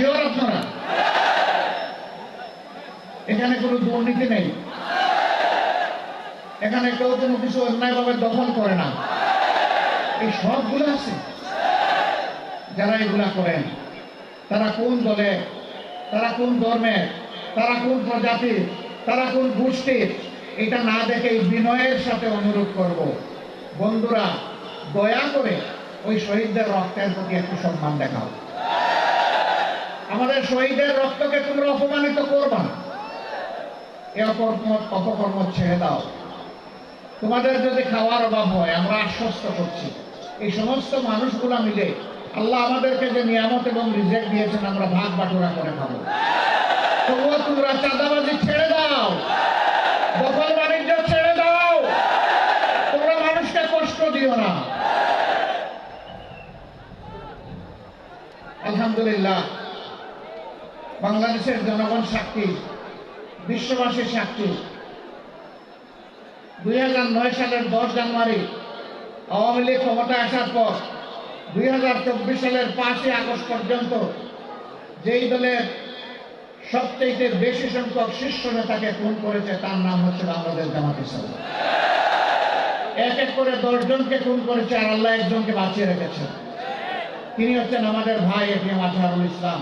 আপনারা এখানে কোনো দুর্নীতি নেই। এখানে কেউ কোনো কিছু অন্যায়ভাবে দখল করে না। এই সবগুলো আছে। যারা এগুলা করেন, তারা কোন দলে, তারা কোন ধর্মের তারা কোন প্রজাতির তারা কোন গোষ্ঠীর এটা না দেখে বিনয়ের সাথে অনুরোধ করব। বন্ধুরা, দয়া করে ওই শহীদদের রক্তের প্রতি একটু সম্মান দেখাও। আমাদের শহীদের রক্তকে তোমরা অপমানিত করবা না। এ অপকর্ম অপকর্ম ছেড়ে দাও। তোমাদের যদি খাওয়ার অভাব হয়, আমরা আশ্বস্ত করছি। এই সমস্ত মানুষগুলা মিলে আল্লাহ আমাদেরকে যে নিয়ামত এবং রিজেক্ট দিয়েছেন, আমরা ভাগ বাটোরা করে খাব। তবুও তোমরা চাঁদাবাজি ছেড়ে দাও। দখল বাণিজ্য ছেড়ে দাও। তোমরা মানুষকে কষ্ট দিও না। আলহামদুলিল্লাহ। বাংলাদেশের জনগণ সাক্ষী, বিশ্ববাসীর সাক্ষী। দুই হাজার নয় সালের দশ জানুয়ারি আওয়ামী লীগ ক্ষমতায় আসার পর দুই হাজার চব্বিশ সালের পাঁচই আগস্ট পর্যন্ত যেই দলের সবচেয়ে বেশি সংখ্যক শীর্ষ নেতাকে খুন করেছে, তার নাম হচ্ছে বাংলাদেশ জামাত ইসলাম। এক এক করে দশজনকে খুন করেছে আর আল্লাহ একজনকে বাঁচিয়ে রেখেছেন তিনি হচ্ছেন আমাদের ভাই এটিএম আজহারুল ইসলাম।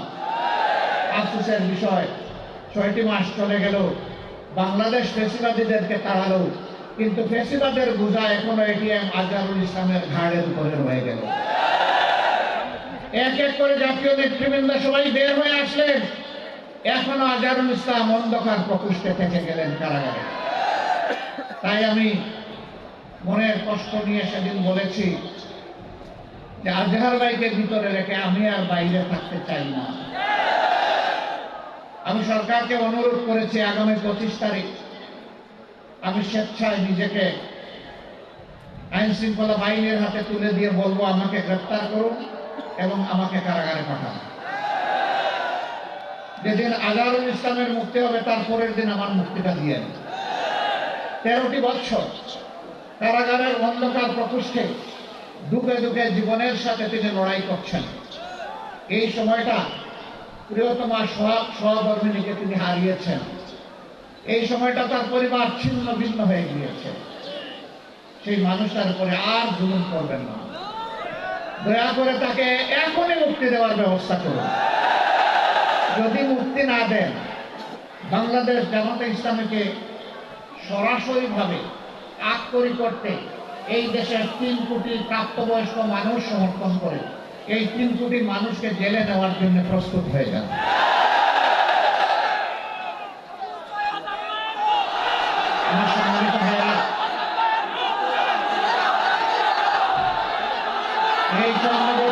আফসোসের বিষয়, ছয়টি মাস চলে গেল, বাংলাদেশ ফেসিবাদীদেরকে তাড়ালো, কিন্তু ফেসিবাদের বোঝা এখনও এটিএম আজহারুল ইসলামের ঘাড়ের উপরে রয়ে গেল। এক এক করে জাতীয় নেতৃবৃন্দ সবাই বের হয়ে আসলেন। এখনও আজহারুল ইসলাম অন্ধকার প্রকোষ্ঠে থেকে গেলেন কারাগারে। তাই আমি মনের কষ্ট নিয়ে সেদিন বলেছি যে আজহার ভাইকে ভিতরে রেখে আমি আর বাইরে থাকতে চাই না। আমি সরকারকে অনুরোধ করেছি আগামী পঁচিশ তারিখ। আমি স্বেচ্ছায় নিজেকে আইন শৃঙ্খলা বাহিনীর হাতে তুলে দিয়ে বলব, আমাকে গ্রেপ্তার করুন এবং আমাকে কারাগারে পাঠান। যেদিন আজহারুল ইসলামের মুক্তি হবে, তার পরের দিন আমার মুক্তিটা দিয়ে তেরোটি বছর কারাগারের অন্ধকার প্রকোষ্ঠে দুঃখে দুঃখে জীবনের সাথে তিনি লড়াই করছেন। এই সময়টা প্রিয়তমা সহধর্মিনীকে তিনি হারিয়েছেন। এই সময়টা তার পরিবার ছিন্ন ভিন্ন হয়ে গিয়েছে। সেই মানুষটার উপরে আর জুলুম করবেন না। দয়া করে তাকে এখনই মুক্তি দেওয়ার ব্যবস্থা করুন। যদি মুক্তি না দেন, বাংলাদেশ জামাতে ইসলামীকে সরাসরিভাবে আক্ষরি করতে এই দেশের তিন কোটি প্রাপ্তবয়স্ক মানুষ সমর্থন করে। এই তিন কোটি মানুষকে জেলে নেওয়ার জন্য প্রস্তুত হয়ে যান। এই জন্মদিন